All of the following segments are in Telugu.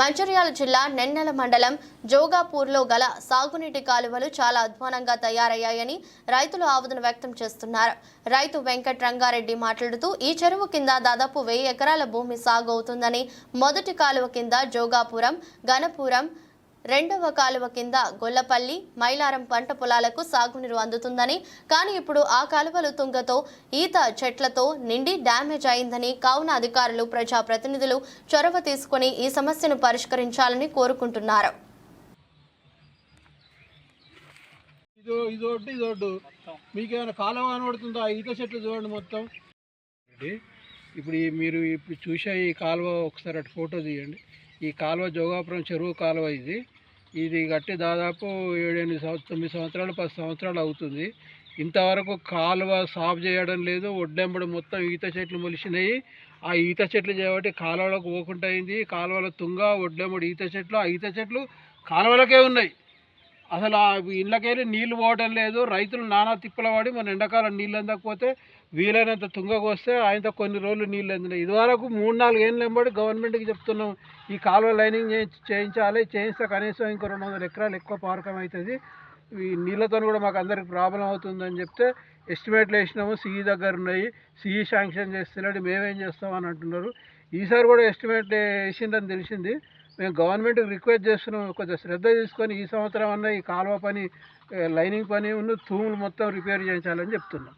మంచిర్యాల జిల్లా నెన్నెల మండలం జోగాపూర్లో గల సాగునీటి కాలువలు చాలా అధ్వానంగా తయారయ్యాయని రైతులు ఆవేదన వ్యక్తం చేస్తున్నారు. రైతు వెంకట్ రంగారెడ్డి మాట్లాడుతూ ఈ చెరువు కింద దాదాపు వెయ్యి ఎకరాల భూమి సాగు అవుతుందని మొదటి కాలువ కింద జోగాపురం గణపురం రెండవ కాలువ కింద గొల్లపల్లి మైలారం పంట పొలాలకు సాగునీరు అందుతుందని కానీ ఇప్పుడు ఆ కాలువలు తుంగతో ఈత చెట్లతో నిండి డ్యామేజ్ అయిందని కావున అధికారులు ప్రజాప్రతినిధులు చొరవ తీసుకుని ఈ సమస్యను పరిష్కరించాలని కోరుకుంటున్నారు. మీకు ఏమైనా కాలం కనబడుతుందా? ఈత చెట్లు చూడండి మొత్తం. ఇప్పుడు మీరు ఇప్పుడు చూసే ఈ కాలువ ఒకసారి అటు ఫోటో తీయండి. ఈ కాలువ జోగాపురం చెరువు కాలువ ఇది. ఇది కట్టి దాదాపు ఏడెనిమిది సంవత్సరం తొమ్మిది సంవత్సరాలు పది సంవత్సరాలు అవుతుంది. ఇంతవరకు కాలువ సాఫ్ చేయడం లేదు. ఒడ్డెంబడి మొత్తం ఈత చెట్లు మొలిచినాయి. ఆ ఈత చెట్లు చేయబట్టి కాలువలకు పోకుండా అయింది కాలువల తుంగ ఒడ్డెంబడి ఈత చెట్లు ఆ ఈత చెట్లు కాలువలకే ఉన్నాయి. అసలు ఆ ఇళ్ళకెళ్ళి నీళ్ళు పోవడం లేదు. రైతులు నానా తిప్పల పడి మన ఎండాకాలం నీళ్ళు అందకపోతే వీలైనంత తుంగకొస్తే ఆయనతో కొన్ని రోజులు నీళ్ళు అందినాయి ఇదివరకు మూడు నాలుగు ఏళ్ళు వెంబడి గవర్నమెంట్కి చెప్తున్నాం ఈ కాలువ లైనింగ్ చేయించి చేయించాలి చేయిస్తే కనీసం ఇంకో రెండు వందల ఎకరాలు ఎక్కువ పారకం అవుతుంది ఈ నీళ్ళతో కూడా మాకు అందరికి ప్రాబ్లం అవుతుందని చెప్తే ఎస్టిమేట్లు వేసినాము సిఈ దగ్గర ఉన్నాయి సిఈ శాంక్షన్ చేస్తున్నాడు మేమేం చేస్తామని అంటున్నారు. ఈసారి కూడా ఎస్టిమేట్ వేసిందని తెలిసింది. మేము గవర్నమెంట్కి రిక్వెస్ట్ చేస్తున్నాం. కొంచెం శ్రద్ధ తీసుకొని ఈ సంవత్సరం అన్న ఈ కాలువ పని లైనింగ్ పని ఉన్న తూములు మొత్తం రిపేర్ చేయించాలని చెప్తున్నాం.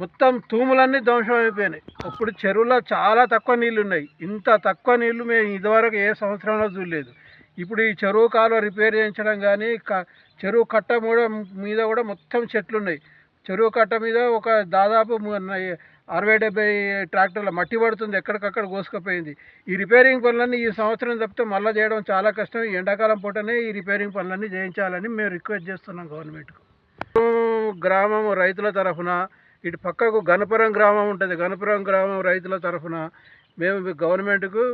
మొత్తం తూములన్నీ ధ్వంసం అయిపోయినాయి. అప్పుడు చెరువులో చాలా తక్కువ నీళ్ళు ఉన్నాయి. ఇంత తక్కువ నీళ్ళు మేము ఇదివరకు ఏ సంవత్సరంలో చూడలేదు. ఇప్పుడు ఈ చెరువు కాలువ రిపేర్ చేయించడం కానీ క- చెరువు కట్ట కూడా మీద కూడా మొత్తం చెట్లు ఉన్నాయి చెరువు కట్ట మీద ఒక దాదాపు అరవై డెబ్బై ట్రాక్టర్ల మట్టి పడుతుంది ఎక్కడికక్కడ కోసుకుపోయింది. ఈ రిపేరింగ్ పనులన్నీ ఈ సంవత్సరం తప్పితే మళ్ళీ చేయడం చాలా కష్టం. ఈ ఎండాకాలం పూటనే ఈ రిపేరింగ్ పనులన్నీ చేయించాలని మేము రిక్వెస్ట్ చేస్తున్నాం గవర్నమెంట్కు. గ్రామం రైతుల తరఫున ఇటు పక్కకు గణపురం గ్రామం ఉంటుంది. గణపురం గ్రామం రైతుల తరఫున మేము గవర్నమెంట్కు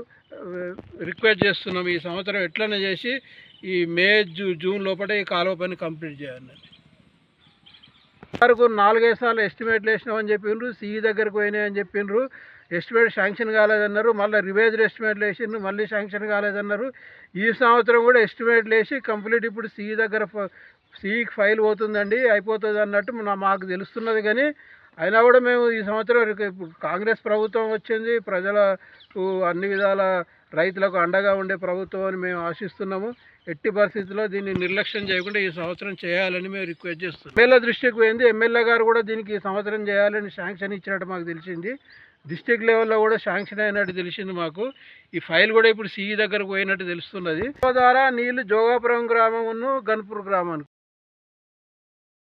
రిక్వెస్ట్ చేస్తున్నాం. ఈ సంవత్సరం ఎట్లనే చేసి ఈ మే జూ జూన్ లోపల ఈ కాలువ పని కంప్లీట్ చేయాలి వరకు నాలుగైదు సార్లు ఎస్టిమేట్లు వేసినామని చెప్పిండ్రు సిఈ దగ్గరకు పోయినాయని చెప్పిండ్రు. ఎస్టిమేట్ శాంక్షన్ కాలేదన్నారు మళ్ళీ రివైజ్డ్ ఎస్టిమేట్లు వేసిండ్రు మళ్ళీ శాంక్షన్ కాలేదన్నారు. ఈ సంవత్సరం కూడా ఎస్టిమేట్లు వేసి కంప్లీట్ ఇప్పుడు సిఈ దగ్గర సిఈకి ఫైల్ పోతుందండి అయిపోతుంది అన్నట్టు మాకు తెలుస్తున్నది కానీ అయినా కూడా మేము ఈ సంవత్సరం రిక- కాంగ్రెస్ ప్రభుత్వం వచ్చింది ప్రజలకు అన్ని విధాల రైతులకు అండగా ఉండే ప్రభుత్వం అని మేము ఆశిస్తున్నాము. ఎట్టి పరిస్థితుల్లో దీన్ని నిర్లక్ష్యం చేయకుండా ఈ సంవత్సరం చేయాలని మేము రిక్వెస్ట్ చేస్తున్నాం. ఎమ్మెల్యే దృష్టికి పోయింది ఎమ్మెల్యే గారు కూడా దీనికి ఈ సంవత్సరం చేయాలని శాంక్షన్ ఇచ్చినట్టు మాకు తెలిసింది. డిస్టిక్ లెవెల్లో కూడా శాంక్షన్ అయినట్టు తెలిసింది మాకు. ఈ ఫైల్ కూడా ఇప్పుడు సిఈ దగ్గరకు పోయినట్టు తెలుస్తున్నది. ద్వారా నీళ్ళు జోగాపురం గ్రామమును గన్పూర్ గ్రామానికి